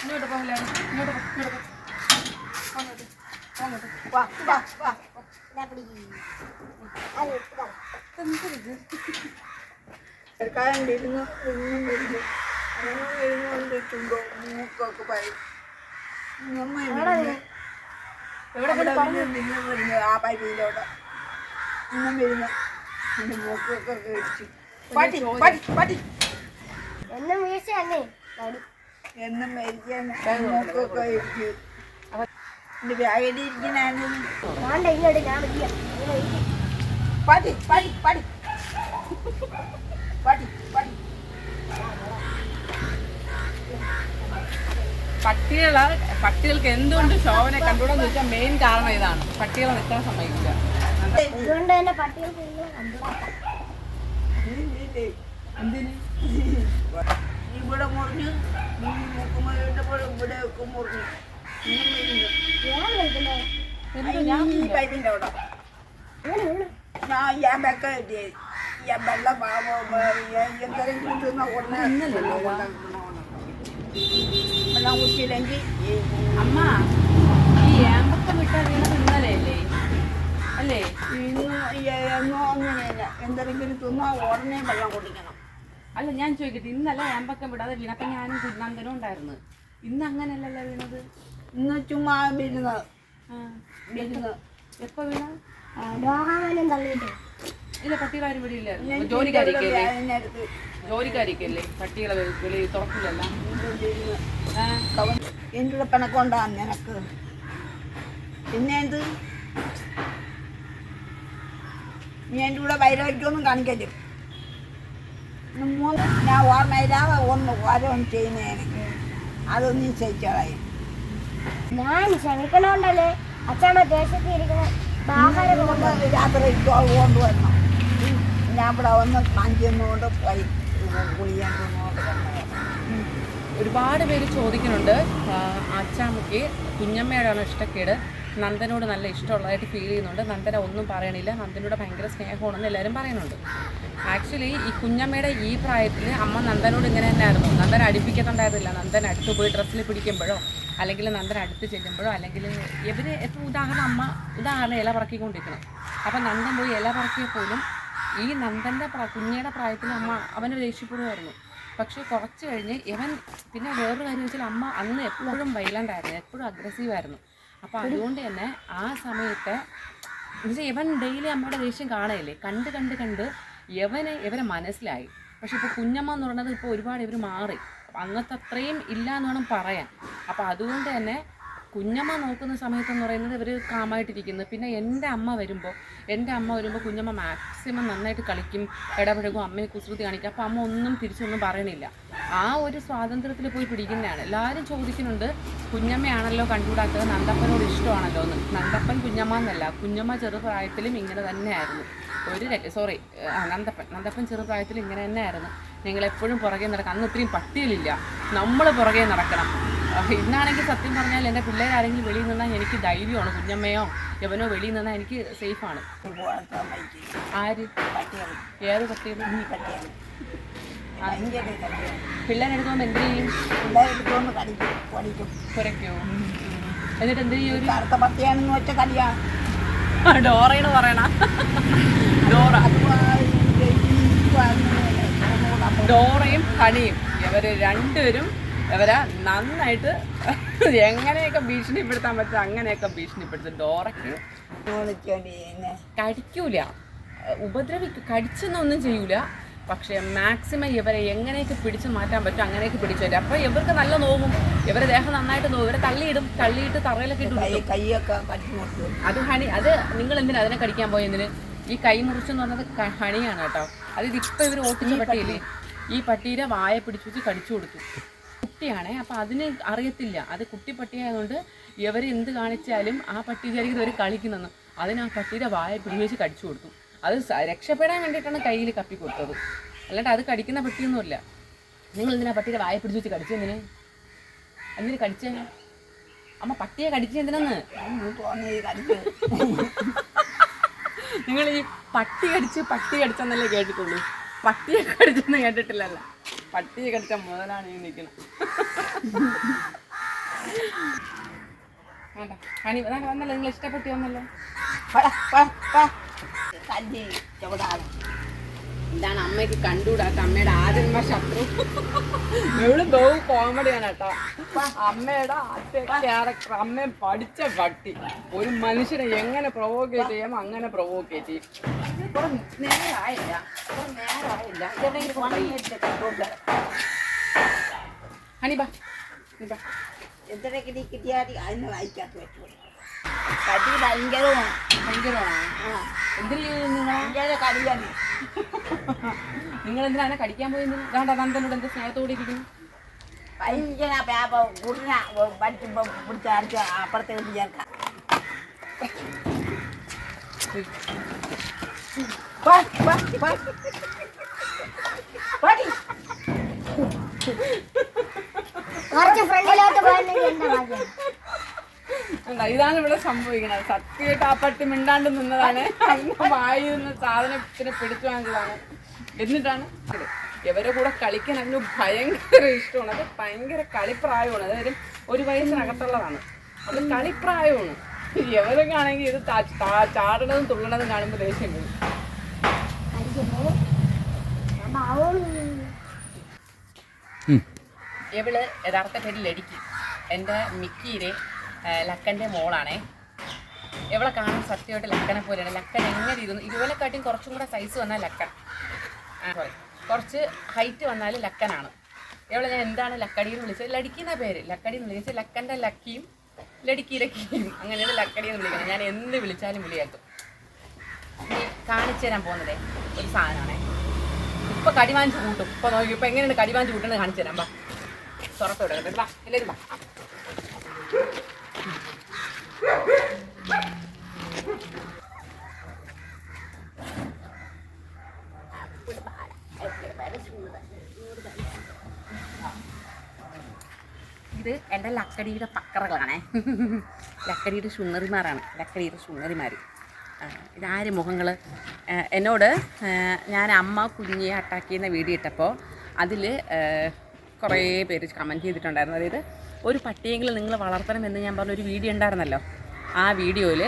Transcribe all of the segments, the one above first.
ഇങ്ങോട്ട് ഇങ്ങോട്ട് ഇങ്ങോട്ട് വരുന്നു. വരുന്നുകൊണ്ടിട്ടുണ്ടോ മൂക്കൊക്കെ പറയും. ആ പൈപ്പിലോട്ട് ഇന്നും വരുന്ന. എന്റെ മൂക്കൊക്കെ കഴിച്ചു പട്ടി പട്ടി പട്ടി. എന്നും വീഴ്ചയല്ലേ എന്നും മരിക്കാൻ മൂക്കൊക്കെ ഇടിച്ചു എന്റെ ബാഗിലിരിക്കണായിരുന്നു വേണ്ട ഇങ്ങോട്ട് ഞാൻ വിളിക്കാം പട്ടി പട്ടി പട്ടി. പട്ടി പട്ടി. പട്ടികളെ പട്ടികൾക്ക് എന്തുകൊണ്ട് ശോഭനെ കണ്ടുകൂടാന്ന് വെച്ചാൽ മെയിൻ കാരണം ഇതാണ്. പട്ടികളെ നിൽക്കാൻ സമ്മതിക്കില്ല. അതുകൊണ്ട് തന്നെ പട്ടികൾക്ക് ഇവിടെ മുറിഞ്ഞു മൂക്കുമയുടെ ഇവിടെ ഒക്കെ മുറിഞ്ഞു ഇന്നും വരുന്നു ഞാൻ ഞാൻ ഈ പൈപ്പിന്റെ അവിടെ ഇങ്ങനെ വീണു ഞാൻ ഞാൻ വെക്ക ഞാൻ വെള്ളം എന്തെങ്കിലും തിന്ന ഉടനെ വെള്ളം കുടിച്ചില്ലെങ്കിൽ അമ്മ ഈ ഏമ്പക്കം വിട്ടാൽ അല്ലേ? ഇന്ന് എന്നോ അങ്ങനെയല്ല എന്തെങ്കിലും തിന്നാ ഉടനെ വെള്ളം കുടിക്കണം. അല്ല ഞാൻ ചോദിക്കട്ടെ ഇന്നലെ പക്കം വിടാതെ വീണപ്പ ഞാനും കുഞ്ഞാന്തനും ഉണ്ടായിരുന്നു. ഇന്ന് അങ്ങനെയല്ലല്ലോ വീണത്? ഇന്ന് ചുമ്മാ എപ്പൊ വീണ? തള്ളിയിട്ട്. ഇല്ല പട്ടികളാരും വെളിയില്ലായിരുന്നു ജോലിക്കാരിക്കല്ലേ ജോലിക്കാരിക്കല്ലേ പട്ടികളെ വെ- വെളിയിൽ തുറക്കില്ലല്ല? പിണക്കൊണ്ടാ നിനക്ക്. പിന്നെ എന്ത്? നീ എന്റെ കൂടെ വൈരാഗ്യമൊന്നും കാണിക്കല്ലേ? ഇന്ന് മൂന്ന് ഞാൻ ഓർമ്മയില്ലാതെ ഒന്ന് ഓരോന്ന് ചെയ്യുന്നതിന് അതൊന്നും സഹിച്ചോളായി ഞാൻ ക്ഷമിക്കണോണ്ടല്ലേ? അച്ഛമ്മ ദേശത്ത് ഇരിക്കുന്ന. രാത്രി കൊണ്ട് വരണം ഞാൻ ഇവിടെ ഒന്ന് മഞ്ചൊന്നുകൊണ്ട് പോയി കുളിയാൻ കൊണ്ട് ഒരുപാട് പേര് ചോദിക്കുന്നുണ്ട് അച്ചാമ്മക്ക് അച്ചാമ്മയ്ക്ക് കുഞ്ഞമ്മയോടാണ് ഇഷ്ടക്കേട്. നന്ദനോട് നല്ല ഇഷ്ടമുള്ളതായിട്ട് ഫീൽ ചെയ്യുന്നുണ്ട്. നന്ദന ഒന്നും പറയണില്ല. നന്ദനോട് ഭയങ്കര സ്നേഹമാണെന്ന് എല്ലാവരും പറയുന്നുണ്ട്. ആക്ച്വലി ഈ കുഞ്ഞമ്മയുടെ ഈ പ്രായത്തിൽ അമ്മ നന്ദനോട് ഇങ്ങനെ തന്നെയായിരുന്നു. നന്ദൻ അടുപ്പിക്കുന്നുണ്ടായിരുന്നില്ല നന്ദൻ അടുത്ത് പോയി ഡ്രസ്സിൽ പിടിക്കുമ്പോഴോ അല്ലെങ്കിൽ നന്ദൻ അടുത്ത് ചെല്ലുമ്പോഴോ അല്ലെങ്കിൽ ഇവർ ഇപ്പോൾ ഉദാഹരണം അമ്മ ഉദാഹരണം ഇല പറക്കിക്കൊണ്ടിരിക്കണം. അപ്പം നന്ദൻ പോയി ഇല പറക്കിയ പോലും ഈ നന്ദന്റെ കുഞ്ഞയുടെ പ്രായത്തിൽ അമ്മ അവന് ദേഷ്യപ്പെടുമായിരുന്നു. പക്ഷേ കുറച്ച് കഴിഞ്ഞ് ഇവൻ പിന്നെ വേറൊരു കാര്യം വെച്ചാൽ അമ്മ അന്ന് എപ്പോഴും വൈലന്റായിരുന്നു എപ്പോഴും അഗ്രസീവ് ആയിരുന്നു. അപ്പോൾ അതുകൊണ്ട് തന്നെ ആ സമയത്തെ എന്നുവെച്ചാൽ ഇവൻ ഡെയിലി അമ്മയുടെ ദേഷ്യം കാണുകയല്ലേ കണ്ട് കണ്ട് കണ്ട് ഇവനെ ഇവരെ മനസ്സിലായി. പക്ഷെ ഇപ്പോൾ കുഞ്ഞമ്മ എന്ന് പറയുന്നത് ഇപ്പോൾ ഒരുപാട് ഇവർ മാറി. അങ്ങനത്തെ അത്രയും ഇല്ല എന്ന് വേണം പറയാൻ. അപ്പോൾ അതുകൊണ്ട് തന്നെ കുഞ്ഞമ്മ നോക്കുന്ന സമയത്തെന്ന് പറയുന്നത് ഇവർ കാമായിട്ടിരിക്കുന്നു. പിന്നെ എന്റെ അമ്മ വരുമ്പോൾ എന്റെ അമ്മ വരുമ്പോൾ കുഞ്ഞമ്മ മാക്സിമം നന്നായിട്ട് കളിക്കും ഇടപഴകും അമ്മയെ കുസൃതി കാണിക്കും. അപ്പോൾ അമ്മ ഒന്നും തിരിച്ചൊന്നും പറയണില്ല. ആ ഒരു സ്വാതന്ത്ര്യത്തിൽ പോയി പിടിക്കുന്നതാണ്. എല്ലാവരും ചോദിക്കുന്നുണ്ട് കുഞ്ഞമ്മയാണല്ലോ കണ്ടുകൂടാത്തത്? നന്ദപ്പനോട് ഇഷ്ടമാണല്ലോ എന്ന്. നന്ദപ്പൻ കുഞ്ഞമ്മ എന്നല്ല. കുഞ്ഞമ്മ ചെറുപ്രായത്തിലും ഇങ്ങനെ തന്നെയായിരുന്നു. ഒരു സോറി നന്ദപ്പൻ. നന്ദപ്പൻ ചെറുപ്രായത്തിൽ ഇങ്ങനെ തന്നെയായിരുന്നു. നിങ്ങൾ എപ്പോഴും പുറകെ നടക്കണം അന്ന് ഇത്രയും പട്ടികളില്ല നമ്മൾ പുറകെ നടക്കണം. ഇന്നാണെങ്കിൽ സത്യം പറഞ്ഞാൽ എന്റെ പിള്ളേരാരെങ്കിലും വെളിയിൽ നിന്നാൽ എനിക്ക് ധൈര്യമാണ്. കുഞ്ഞമ്മയോ യവനോ വെളിയിൽ നിന്നാൽ എനിക്ക് സേഫാണ്. ആര്? ഏത് പട്ടികൾ പോകുമ്പോൾ എന്ത് ചെയ്യും? കടിക്കും എന്നിട്ട് എന്ത് ചെയ്യും ഒരു കറുത്ത പട്ടിയാണെന്ന് വെച്ച കടിയാണ് ഡോറയാണ് പറയണ. ഡോറ. ഡോറയും ഹണിയും ഇവർ രണ്ടുപേരും ഇവരെ നന്നായിട്ട് എങ്ങനെയൊക്കെ ഭീഷണിപ്പെടുത്താൻ പറ്റും അങ്ങനെയൊക്കെ ഭീഷണിപ്പെടുത്തും. ഡോറയ്ക്ക് കടിക്കൂല. ഉപദ്രവിക്കും കടിച്ചെന്നൊന്നും ചെയ്യൂല. പക്ഷേ മാക്സിമം ഇവരെ എങ്ങനെയൊക്കെ പിടിച്ചു മാറ്റാൻ പറ്റും അങ്ങനെയൊക്കെ പിടിച്ചു വരും അപ്പോൾ ഇവർക്ക് നല്ല നോവും. ഇവരെ ദേഹം നന്നായിട്ട് നോവും. ഇവരെ തള്ളിയിടും. തള്ളിയിട്ട് തറയിലൊക്കെ ഇട്ട് കൈ കൈയൊക്കെ അത് ഹണി അത് നിങ്ങൾ എന്തിനാ അതിനെ കടിക്കാൻ പോയതിന് ഈ കൈ മുറിച്ചെന്ന് പറഞ്ഞത് ഹണിയാണ് കേട്ടോ. അത് ഇതിപ്പോൾ ഇവർ ഓട്ടിച്ച പട്ടിയില്ലേ? ഈ പട്ടീരെ വായ പിടിച്ചു വെച്ച് കടിച്ചു കൊടുത്തു. കുട്ടിയാണേ അപ്പോൾ അതിന് അറിയത്തില്ല. അത് കുട്ടി പട്ടിയായതുകൊണ്ട് ഇവർ എന്ത് കാണിച്ചാലും ആ പട്ടി വിചാരിക്കുന്നത് ഇവർ കളിക്കുന്നെന്ന്. അതിന് ആ പട്ടിയുടെ വായ പിടിച്ച് വെച്ച് കടിച്ചു കൊടുത്തു. അത് രക്ഷപ്പെടാൻ വേണ്ടിയിട്ടാണ് കയ്യിൽ കപ്പി കൊടുത്തത്. അല്ലാണ്ട് അത് കടിക്കുന്ന പട്ടിയൊന്നുമില്ല. നിങ്ങൾ എന്തിനാ പട്ടിയുടെ വായ പിടിച്ച് വെച്ച് കടിച്ചു എന്തിന്? കടിച്ചേ? അമ്മ പട്ടിയെ കടിച്ചു എന്തിനാന്ന്? നിങ്ങൾ ഈ പട്ടി കടിച്ച് പട്ടി കടിച്ചെന്നല്ലേ കേട്ടിട്ടുള്ളൂ. പട്ടിയെ കടിച്ചെന്ന് കേട്ടിട്ടില്ലല്ല. പട്ടിയെ കടിച്ച മുതലാണ് ഈ നിൽക്കുന്നത് വേണ്ട. വന്നല്ലോ. നിങ്ങൾ ഇഷ്ടപ്പെട്ടി വന്നല്ലോ? ഇതാണ് അമ്മയ്ക്ക് കണ്ടുകൂടാത്ത അമ്മയുടെ ആജന്മ ശത്രു. ഇവിടെ ബഹു കോമഡിയാണ് കേട്ടോ. അമ്മയുടെ ആദ്യ ക്യാരക്ടർ അമ്മ പഠിച്ച പട്ടി. ഒരു മനുഷ്യനെ എങ്ങനെ പ്രൊവോക്കേറ്റ് ചെയ്യാം അങ്ങനെ പ്രൊവോക്കേറ്റ് ചെയ്യും. ഇപ്പം ഇപ്പം എന്തിനെ കിട്ടി കിട്ടിയാൽ അതിന് വായിക്കാത്ത പറ്റുള്ളൂ. കടി ഭയങ്കരമാണ്. ഭയങ്കരമാണോ? ആ. എന്തിനു നിങ്ങൾ കടിയാണ്. നിങ്ങൾ എന്തിനാണ് കടിക്കാൻ പോയത് വേണ്ട നന്ദനോട് എന്ത് സ്നേഹത്തോടെ ഇരിക്കുന്നു? ഭയങ്കര പേപ്പ കുടിന പഠിക്കുമ്പോൾ പിടിച്ച് അടിച്ച് അപ്പുറത്തേക്ക് ചേർക്കാം. പോ, പോ, പോ. പോടി. കുറച്ച് ഫ്രണ്ടിലോട്ട് പോയിരുന്നെങ്കിൽ എന്റെ ഭാഗ്യം? ഇതാണ് ഇവിടെ സംഭവിക്കുന്നത്. സത്യമായിട്ട് ആ പട്ടി മിണ്ടാണ്ട് നിന്നതാണ്. വായി വായിൽ നിന്ന് സാധനത്തിനെ പിടിച്ചു വാങ്ങിയതാണ് എന്നിട്ടാണ്. ഇവരെ കൂടെ കളിക്കാൻ അതിന് ഭയങ്കര ഇഷ്ടമാണ്. അത് ഭയങ്കര കളിപ്രായമാണ്. അതായത് ഒരു വയസ്സിനകത്തുള്ളതാണ്. അത് കളിപ്രായമാണ്. ഇവരൊക്കെ ആണെങ്കിൽ ഇത് ചാടണതും തുള്ളണതും കാണുമ്പോൾ ദേഷ്യം വരും. ഇവൾ യഥാർത്ഥ പേരിൽ ലടിക്കും എന്റെ മിക്കിയിലെ ലക്കന്റെ മോളാണേ. എവിടെ കാണാൻ സത്യമായിട്ട് ലക്കനെ പോലെയാണ്. ലക്കൻ എങ്ങനെ ഇരുന്നു? ഇതുപോലെക്കാട്ടിയും കുറച്ചും കൂടെ സൈസ് വന്നാൽ ലക്കൻ. സോറി കുറച്ച് ഹൈറ്റ് വന്നാൽ ലക്കനാണ്. എവിടെ ഞാൻ എന്താണ് ലക്കടി എന്ന് വിളിച്ചത്? ലടിക്കി എന്ന പേര്. ലക്കടി എന്ന് വിളിച്ചത് ലക്കന്റെ ലക്കിയും ലടിക്കി ലക്കിയും അങ്ങനെയാണ് ലക്കടി എന്ന് വിളിക്കുന്നത്. ഞാൻ എന്ത് വിളിച്ചാലും വിളിയാക്കും. ഇനി കാണിച്ചു തരാൻ പോകുന്നതേ ഒരു സാധനമാണേ. ഇപ്പൊ കടിവാഞ്ച് കൂട്ടും. ഇപ്പൊ നോക്കി ഇപ്പൊ എങ്ങനെയാണ് കടിവാഞ്ച് കൂട്ടുന്നത് കാണിച്ചു തരാം. വാ. എല്ലാവരും ബാ ഇത് എന്റെ ലക്കടിയുടെ പക്കറകളാണേ. ലക്കടിയുടെ ശുണ്ണറിമാരാണ് ലക്കടിയുടെ ശുണ്ണറിമാർ ഇതാര് മുഖങ്ങൾ എന്നോട് ഞാൻ അമ്മ കുഞ്ഞിയെ അറ്റാക്ക് ചെയ്യുന്ന വീഡിയോ ഇട്ടപ്പോൾ അതിൽ കുറേ പേര് കമന്റ് ചെയ്തിട്ടുണ്ടായിരുന്നു. അതായത് ഒരു പട്ടിയെങ്കിലും നിങ്ങൾ വളർത്തണമെന്ന് ഞാൻ പറഞ്ഞ ഒരു വീഡിയോ ഉണ്ടായിരുന്നല്ലോ. ആ വീഡിയോയിൽ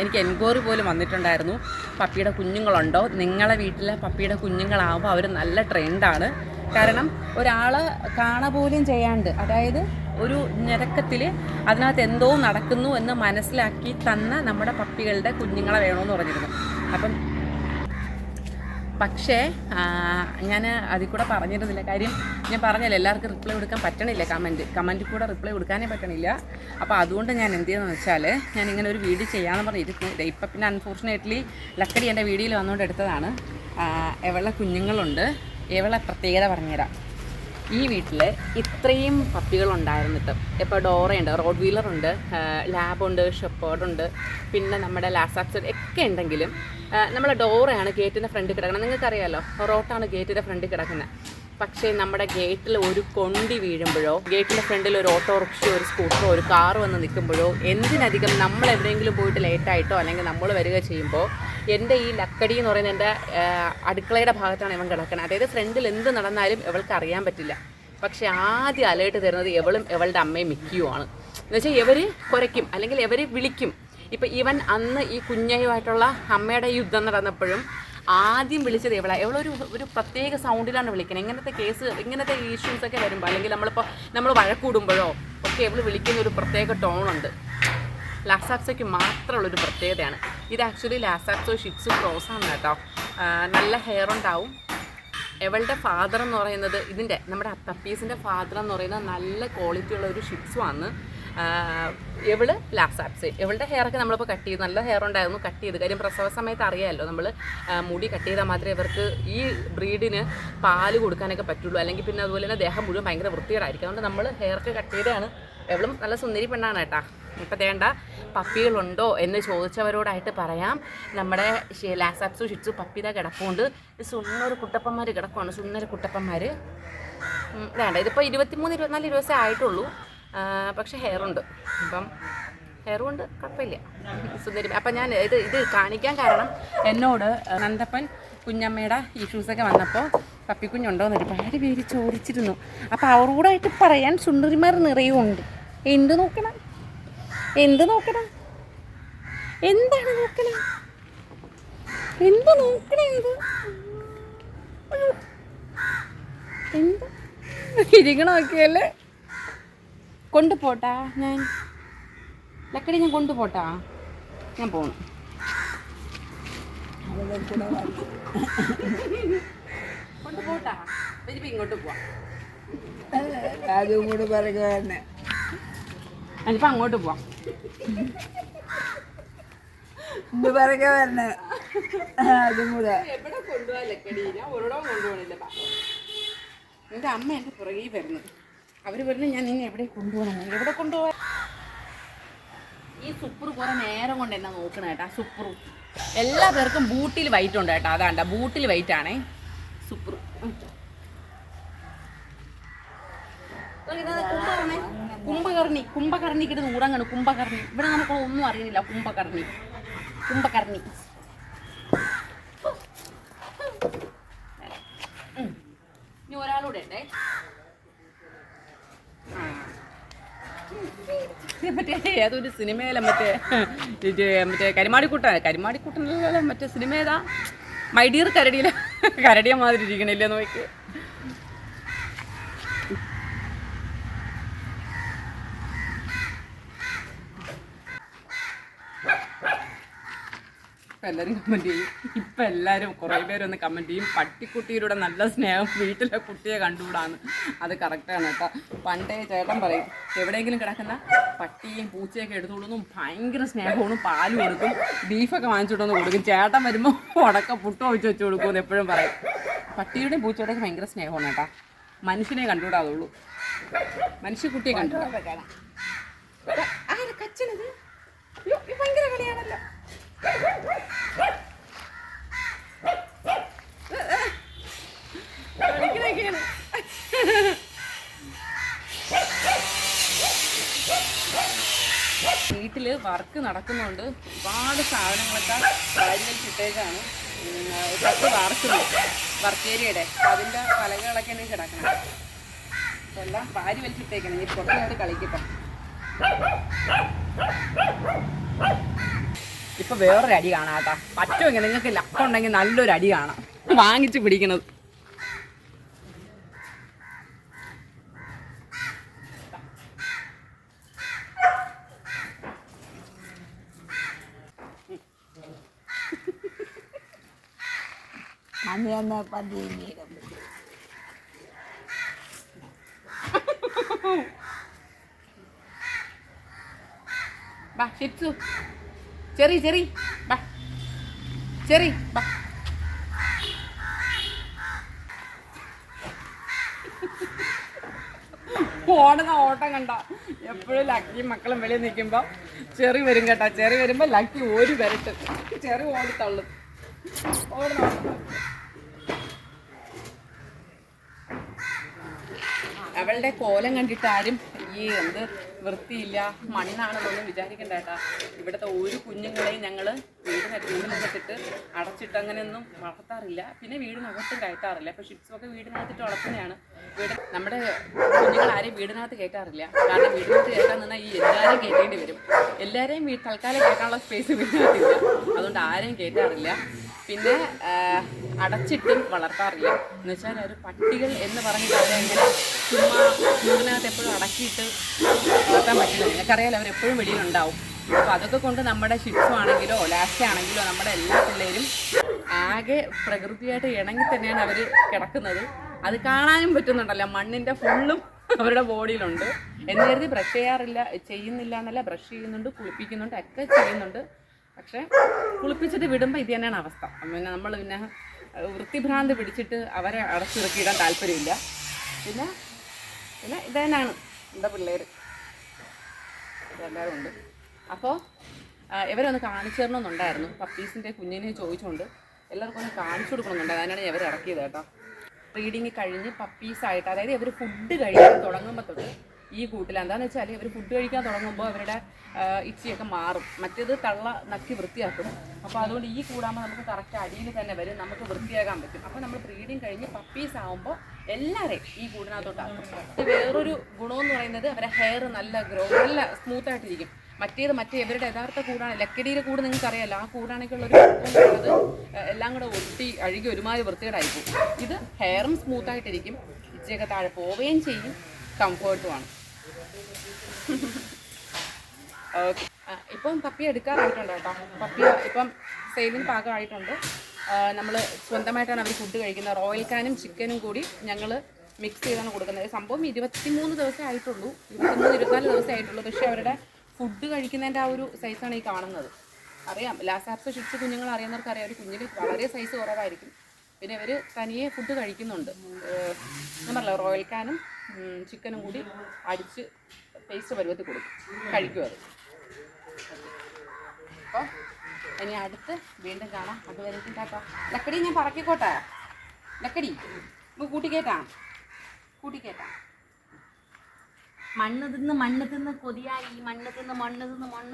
എനിക്ക് എൻക്വയറി പോലും വന്നിട്ടുണ്ടായിരുന്നു. പപ്പിയുടെ കുഞ്ഞുങ്ങളുണ്ടോ? നിങ്ങളെ വീട്ടിലെ പപ്പിയുടെ കുഞ്ഞുങ്ങളാവുമ്പോൾ അവർ നല്ല ട്രെൻഡാണ്. കാരണം ഒരാൾ കാണ പോലും ചെയ്യാണ്ട് അതായത് ഒരു ഞരക്കത്തിൽ അതിനകത്ത് എന്തോ നടക്കുന്നു എന്ന് മനസ്സിലാക്കി തന്ന നമ്മുടെ പപ്പികളുടെ കുഞ്ഞുങ്ങളെ വേണമെന്ന് പറഞ്ഞിരുന്നു. അപ്പം പക്ഷേ ഞാൻ അതിൽ കൂടെ പറഞ്ഞിരുന്നില്ല. കാര്യം ഞാൻ പറഞ്ഞല്ലോ എല്ലാവർക്കും റിപ്ലൈ കൊടുക്കാൻ പറ്റണില്ല. കമന്റ് കമന്റിൽ കൂടെ റിപ്ലൈ കൊടുക്കാനേ പറ്റണില്ല. അപ്പോൾ അതുകൊണ്ട് ഞാൻ എന്ത് ചെയ്യുന്നതെന്ന് വെച്ചാൽ ഞാൻ ഇങ്ങനെ ഒരു വീഡിയോ ചെയ്യാമെന്ന് പറഞ്ഞിരിക്കുന്നത് ഇപ്പം പിന്നെ അൺഫോർച്ചുനേറ്റ്ലി ലക്കടി എന്റെ വീഡിയോയിൽ വന്നുകൊണ്ട് എടുത്തതാണ്. എവളെ കുഞ്ഞുങ്ങളുണ്ട്. എവളെ പ്രത്യേകത പറഞ്ഞുതരാം. ഈ വീട്ടിൽ ഇത്രയും പപ്പികളുണ്ടായിരുന്നിട്ട്. ഇപ്പോൾ ഡോറയുണ്ട് റോഡ് വീലറുണ്ട് ലാബുണ്ട് ഷെപ്പേർഡുണ്ട് പിന്നെ നമ്മുടെ ലാസാക്സ് ഒക്കെ ഉണ്ടെങ്കിലും നമ്മുടെ ഡോറയാണ് ഗേറ്റിന്റെ ഫ്രണ്ടിൽ കിടക്കുന്നത്. നിങ്ങൾക്കറിയാലോ റോട്ടാണ് ഗേറ്റിന്റെ ഫ്രണ്ടിൽ കിടക്കുന്നത്. പക്ഷേ നമ്മുടെ ഗേറ്റിൽ ഒരു കൊണ്ടി വീഴുമ്പോഴോ ഗേറ്റിന്റെ ഫ്രണ്ടിൽ ഒരു ഓട്ടോറിക്ഷയോ ഒരു സ്കൂട്ടറോ ഒരു കാറ് വന്ന് നിൽക്കുമ്പോഴോ എന്തിനധികം നമ്മൾ എവിടെയെങ്കിലും പോയിട്ട് ലേറ്റായിട്ടോ അല്ലെങ്കിൽ നമ്മൾ വരിക ചെയ്യുമ്പോൾ എന്റെ ഈ ലക്കടി എന്ന് പറയുന്ന എന്റെ അടുക്കളയുടെ ഭാഗത്താണ് ഇവൻ കിടക്കുന്നത് അതായത് ഫ്രണ്ടിൽ എന്ത് നടന്നാലും ഇവൾക്ക് അറിയാൻ പറ്റില്ല. പക്ഷെ ആദ്യം അലേർട്ട് തരുന്നത് എവളും എവളുടെ അമ്മയും എന്ന് വെച്ചാൽ ഇവർ കുരയ്ക്കും അല്ലെങ്കിൽ ഇവർ വിളിക്കും. ഇപ്പം ഇവൻ അന്ന് ഈ കുഞ്ഞയുമായിട്ടുള്ള അമ്മയുടെ യുദ്ധം നടന്നപ്പോഴും ആദ്യം വിളിച്ചത് ഇവളാണ് ഇവളൊരു ഒരു പ്രത്യേക സൗണ്ടിലാണ് വിളിക്കുന്നത് ഇങ്ങനത്തെ കേസ് ഇങ്ങനത്തെ ഇഷ്യൂസൊക്കെ വരുമ്പോൾ അല്ലെങ്കിൽ നമ്മളിപ്പോൾ നമ്മൾ വഴക്കൂടുമ്പോഴോ ഒക്കെ ഇവൾ വിളിക്കുന്ന ഒരു പ്രത്യേക ടോണുണ്ട് ലാസാപ്സോയ്ക്ക് മാത്രമുള്ളൊരു പ്രത്യേകതയാണ്. ഇത് ആക്ച്വലി ലാസാക്സോ ഷിപ്സ് ക്രോസ് ആണ് കേട്ടോ. നല്ല ഹെയർ ഉണ്ടാവും. എവളുടെ ഫാദർ എന്ന് പറയുന്നത് ഇതിന്റെ നമ്മുടെ അത്തപ്പീസിന്റെ ഫാദർ എന്ന് പറയുന്നത് നല്ല ക്വാളിറ്റി ഉള്ള ഒരു ഷിറ്റ്സു ആണ്. ഇവൾ ലാസാപ്സ്. ഇവളുടെ ഹെയറൊക്കെ നമ്മളിപ്പോൾ കട്ട് ചെയ്ത് നല്ല ഹെയർ ഉണ്ടായിരുന്നു കട്ട് ചെയ്ത്. കാര്യം പ്രസവ സമയത്ത് അറിയാമല്ലോ നമ്മൾ മുടി കട്ട് ചെയ്താൽ മാത്രമേ ഇവർക്ക് ഈ ബ്രീഡിന് പാൽ കൊടുക്കാനൊക്കെ പറ്റുള്ളൂ. അല്ലെങ്കിൽ പിന്നെ അതുപോലെ തന്നെ ദേഹം മുഴുവൻ ഭയങ്കര വൃത്തികേടായിരിക്കും. അതുകൊണ്ട് നമ്മൾ ഹെയറൊക്കെ കട്ട് ചെയ്താണ് എവളും നല്ല സുന്ദരി പെണ്ണാണ് കേട്ടാ. ഇപ്പം തേണ്ട പപ്പികളുണ്ടോ എന്ന് ചോദിച്ചവരോടായിട്ട് പറയാം. നമ്മുടെ ലാസാപ്സു ഷിറ്റ്സു പപ്പിത കിടപ്പുണ്ട്. സുന്ദര കുട്ടപ്പന്മാർ കിടക്കുവാണ് സുന്നര കുട്ടപ്പന്മാർ വേണ്ട ഇതിപ്പോൾ ഇരുപത്തിമൂന്ന് ഇരുപത്തിനാല് ഇരുപത് ദിവസമേ ആയിട്ടുള്ളൂ. പക്ഷേ ഹെയറുണ്ട് അപ്പം ഹെയറും ഉണ്ട് കുഴപ്പമില്ല. സുന്ദരി അപ്പം ഞാൻ ഇത് ഇത് കാണിക്കാൻ കാരണം എന്നോട് നന്ദപ്പൻ കുഞ്ഞമ്മയുടെ ഇഷ്യൂസൊക്കെ വന്നപ്പോൾ പപ്പിക്കുഞ്ഞുണ്ടോയെന്ന് ഒരുപാട് പേര് ചോദിച്ചിരുന്നു. അപ്പോൾ അവരോടായിട്ട് പറയാൻ സുന്ദരിമാർ നിറയുമുണ്ട്. എന്ത് നോക്കണം? എന്ത് നോക്കണം? എന്താണ് നോക്കണം? എന്ത് നോക്കണം ഇത്. എന്താ? ഇരിക്കണമൊക്കെയല്ലേ കൊണ്ടുപോട്ടാ ഞാൻ. ലക്കടി ഞാൻ കൊണ്ടുപോട്ടാ ഞാൻ പോണു. കൊണ്ടുപോട്ടാ ഇങ്ങോട്ട് പോവാ. അതും കൂടെ പറയുക തന്നെ. അതിപ്പോ അങ്ങോട്ട് പോവാം. പറയുക തന്നെ അതും കൂടെ. എവിടെ കൊണ്ടുപോവാ ലക്കടി ഞാൻ ഒരിടവും കൊണ്ടുപോകണില്ല എന്റെ അമ്മ എന്റെ പുറകെ വരുന്നു. അവർ വരുന്നത് ഞാൻ നിന്നെ എവിടെ കൊണ്ടുപോകണം? എവിടെ കൊണ്ടുപോകാൻ ഈ സുപ്പർ കുറെ നേരം കൊണ്ട് എന്നാ നോക്കണ കേട്ടാ സുപ്പറു. എല്ലാ പേർക്കും ബൂട്ടിൽ വൈറ്റ് ഉണ്ട് കേട്ടോ അതാണ്ട ബൂട്ടിൽ വൈറ്റ് ആണേ. സുപ്പറു. കുംഭകർണി കുംഭകർണി കിട്ടുന്ന ഊറങ്ങണ് കുംഭകർണി. ഇവിടെ നമുക്ക് ഒന്നും അറിയുന്നില്ല കുംഭകർണി. കുംഭകർണി. ഇനി ഒരാളൂടെ ഏതൊരു സിനിമയിലെ മറ്റേ മറ്റേ കരിമാടിക്കുട്ടൻ കരിമാടിക്കുട്ടനല്ല മറ്റേ സിനിമ ഏതാ? മൈഡിയർ കരടിയിലെ കരടിയ മാതിരി ഇരിക്കണില്ലേ നോക്കി ഇപ്പം എല്ലാവരും കമന്റ് ചെയ്യും. ഇപ്പം എല്ലാവരും കുറേ പേരൊന്ന് കമന്റ് ചെയ്യും. പട്ടിക്കുട്ടിയിലൂടെ നല്ല സ്നേഹം വീട്ടിലെ കുട്ടിയെ കണ്ടുകൂടാന്ന്. അത് കറക്റ്റാണ് കേട്ടോ. പണ്ടേ ചേട്ടൻ പറയും എവിടെയെങ്കിലും കിടക്കുന്ന പട്ടിയും പൂച്ചയൊക്കെ എടുത്തുകൊടുന്നും ഭയങ്കര സ്നേഹമാണ് പാൽ കൊടുക്കും ബീഫൊക്കെ വാങ്ങിച്ചുകൊണ്ടൊന്ന് കൊടുക്കും. ചേട്ടൻ വരുമ്പോൾ ഉടക്ക പുട്ട് ഒഴിച്ച് വെച്ച് കൊടുക്കുമെന്ന് എപ്പോഴും പറയും. പട്ടിയുടെയും പൂച്ചയുടെയൊക്കെ ഭയങ്കര സ്നേഹമാണ് കേട്ടോ. മനുഷ്യനെ കണ്ടുകൂടാതുള്ളൂ. മനുഷ്യക്കുട്ടിയെ കണ്ടുകൂടാ ആരാ കച്ചനത് അയ്യോ, ഇത് ഭയങ്കര കളിയാണല്ലോ കളിക്കണൊക്കെയാണ് വീട്ടിൽ വർക്ക് നടക്കുന്നുണ്ട്. ഒരുപാട് സാധനങ്ങളൊക്കെ വാരിയിൽ ചിട്ടേക്കാണ് പത്ത് വാർക്കുന്നു വർക്ക് ഏരിയയുടെ അപ്പം അതിന്റെ പലകളൊക്കെ തന്നെ കിടക്കണം. അപ്പം എല്ലാം വാരി വലിച്ചിട്ടേക്കണം. ഈ പൊട്ടനായിട്ട് കളിക്കട്ടെ. ഇപ്പൊ വേറൊരു അടി കാണാം കേട്ടോ. പറ്റുമെങ്കിൽ നിങ്ങൾക്ക് ലക്കുണ്ടെങ്കിൽ നല്ലൊരു അടി കാണാം. വാങ്ങിച്ചു പിടിക്കണത്. അന്ന് തന്നെ പന്തി നീരം ബാ ഷിപ്സു ചെറി ചെറി ബാ ചെറി ബാ ഓടുന്ന ഓട്ടം കണ്ട. എപ്പോഴും ലക്കി മക്കളും വെളിയിൽ നിൽക്കുമ്പോൾ ചെറി വരും കേട്ടോ. ചെറി വരുമ്പോൾ ലക്കി ഒരു വരട്ട് ചെറി ഓടി തള്ളും. ഓടുന്ന ഓട്ടം. അവളുടെ കോലം കണ്ടിട്ട് ആരും ഈ എന്ത് വൃത്തിയില്ല മണ്ണാണെന്നൊന്നും വിചാരിക്കണ്ട കേട്ടാ ഇവിടുത്തെ ഒരു കുഞ്ഞുങ്ങളെയും ഞങ്ങൾ വീടിനകത്ത് വീടിനകത്തിട്ട് അടച്ചിട്ട് അങ്ങനെയൊന്നും വളർത്താറില്ല. പിന്നെ വീടിനകത്തും കയറ്റാറില്ല. അപ്പോൾ ഷിപ്സൊക്കെ വീടിനകത്തിട്ട് വളർത്തുന്നതാണ്. വീട് നമ്മുടെ കുഞ്ഞുങ്ങൾ ആരെയും വീടിനകത്ത് കയറ്റാറില്ല. കാരണം വീടിനകത്ത് കയറ്റാൻ നിന്നാൽ ഈ എല്ലാവരെയും കയറ്റേണ്ടി വരും. എല്ലാവരെയും വീട് തൽക്കാലം കയറ്റാനുള്ള സ്പേസ് വീടിനകത്തില്ല. അതുകൊണ്ട് ആരെയും കയറ്റാറില്ല. പിന്നെ അടച്ചിട്ടും വളർത്താറില്ല. എന്ന് വെച്ചാൽ അവർ പട്ടികൾ എന്ന് പറഞ്ഞിട്ട് അവരെ ചുമ്മാ കൂടിനകത്ത് എപ്പോഴും അടക്കിയിട്ട് വളർത്താൻ പറ്റില്ല. നിനക്കറിയാലോ അവരെപ്പോഴും വെളിയിലുണ്ടാവും അപ്പോൾ അതൊക്കെ കൊണ്ട് നമ്മുടെ ഷിപ്സും ആണെങ്കിലോ ലാസ്റ്റ ആണെങ്കിലോ നമ്മുടെ എല്ലാ പിള്ളേരും ആകെ പ്രകൃതിയായിട്ട് ഇണങ്ങി തന്നെയാണ് അവർ കിടക്കുന്നത്. അത് കാണാനും പറ്റുന്നുണ്ടല്ലോ. മണ്ണിന്റെ ഫുള്ളും അവരുടെ ബോഡിയിലുണ്ട് എന്ന് കരുതി ബ്രഷ് ചെയ്യാറില്ല. ചെയ്യുന്നില്ല എന്നല്ല ബ്രഷ് ചെയ്യുന്നുണ്ട് കുളിപ്പിക്കുന്നുണ്ട് ഒക്കെ ചെയ്യുന്നുണ്ട്. പക്ഷേ കുളിപ്പിച്ചിട്ട് വിടുമ്പോൾ ഇത് തന്നെയാണ് അവസ്ഥ. പിന്നെ നമ്മൾ പിന്നെ വൃത്തിഭ്രാന്ത് പിടിച്ചിട്ട് അവരെ അടച്ചിറക്കിയിടാൻ താല്പര്യമില്ല. പിന്നെ പിന്നെ ഇത് തന്നെയാണ് എന്റെ പിള്ളേർ എല്ലാവരും ഉണ്ട് അപ്പോൾ ഇവരെ ഒന്ന് കാണിച്ചു തരണമെന്നുണ്ടായിരുന്നു. പപ്പീസിന്റെ കുഞ്ഞിനെ ചോദിച്ചുകൊണ്ട് എല്ലാവർക്കും ഒന്ന് കാണിച്ചു കൊടുക്കണമെന്നുണ്ട് അതിനാണ് ഇവർ ഇറക്കിയത് കേട്ടോ. റീഡിങ് കഴിഞ്ഞ് പപ്പീസായിട്ട് അതായത് ഇവർ ഫുഡ് കഴിക്കാൻ തുടങ്ങുമ്പോൾ തൊട്ട് ഈ കൂട്ടിൽ എന്താണെന്ന് വെച്ചാൽ ഇവർ ഫുഡ് കഴിക്കാൻ തുടങ്ങുമ്പോൾ അവരുടെ ഇച്ചിയൊക്കെ മാറും. മറ്റേത് തള്ള നക്കി വൃത്തിയാക്കും. അപ്പോൾ അതുകൊണ്ട് ഈ കൂടാകുമ്പോൾ നമുക്ക് കറക്റ്റ് അടിയിൽ തന്നെ വരും. നമുക്ക് വൃത്തിയാക്കാൻ പറ്റും. അപ്പോൾ നമ്മൾ ബ്രീഡിങ് കഴിഞ്ഞ് പപ്പീസ് ആകുമ്പോൾ എല്ലാവരെയും ഈ കൂടിനകത്തോട്ടാക്കും ഇത് വേറൊരു ഗുണമെന്ന് പറയുന്നത് അവരുടെ ഹെയർ നല്ല ഗ്രോ നല്ല സ്മൂത്ത് ആയിട്ടിരിക്കും. മറ്റേത് മറ്റേ ഇവരുടെ യഥാർത്ഥ കൂടാണ്. ലക്കടിയിലെ കൂട് നിങ്ങൾക്ക് അറിയാലോ ആ കൂടാണെങ്കിൽ ഒരു കുഴപ്പം എന്ന് പറയുന്നത് എല്ലാം കൂടെ ഒട്ടി അഴുകി ഒരുമാതിരി വൃത്തികേടായിരിക്കും ഇത് ഹെയറും സ്മൂത്തായിട്ടിരിക്കും ഇച്ചിയൊക്കെ താഴെ പോവുകയും ചെയ്യും. കംഫേർട്ടുമാണ് ഇപ്പം പപ്പി എടുക്കാറായിട്ടുണ്ട് കേട്ടോ. പപ്പി ഇപ്പം സെയിലിന് പാകമായിട്ടുണ്ട്. നമ്മൾ സ്വന്തമായിട്ടാണ് അവർ ഫുഡ് കഴിക്കുന്നത്. റോയൽ കാനും ചിക്കനും കൂടി ഞങ്ങൾ മിക്സ് ചെയ്താണ് കൊടുക്കുന്നത്. സംഭവം ഇരുപത്തിമൂന്ന് ദിവസമേ ആയിട്ടുള്ളൂ. ഇരുപത്തിമൂന്ന് ഇരുപത്തിനാല് ദിവസമേ ആയിട്ടുള്ളൂ. പക്ഷേ അവരുടെ ഫുഡ് കഴിക്കുന്നതിന്റെ ആ ഒരു സൈസാണ് ഈ കാണുന്നത്. അറിയാം. ലാസാപ്സ് ഷിറ്റ്സ് കുഞ്ഞുങ്ങൾ അറിയുന്നവർക്കറിയാം അറിയാം. ഒരു കുഞ്ഞിന് വളരെ സൈസ് കുറവായിരിക്കും. പിന്നെ ഇവർ തനിയെ ഫുഡ് കഴിക്കുന്നുണ്ട്. ഞാൻ പറഞ്ഞല്ലോ റോയൽ കാനും ചിക്കനും കൂടി അടിച്ച് പേസ്റ്റ് പരുവത്തിൽ കൊടുക്കും. കഴിക്കും അത്. അപ്പോൾ ഇനി അടുത്ത് വീണ്ടും കാണാം. അതുവരെ കേട്ടോ ലക്കടി ഞാൻ പറക്കിക്കോട്ടെ? ലക്കടി നമുക്ക് കൂട്ടിക്കേറ്റാം. കൂട്ടിക്കേറ്റാം. മണ്ണ് തിന്ന് മണ്ണ് തിന്ന് കൊതിയായി. മണ്ണ് തിന്ന് മണ്ണ് തിന്ന് മണ്ണ്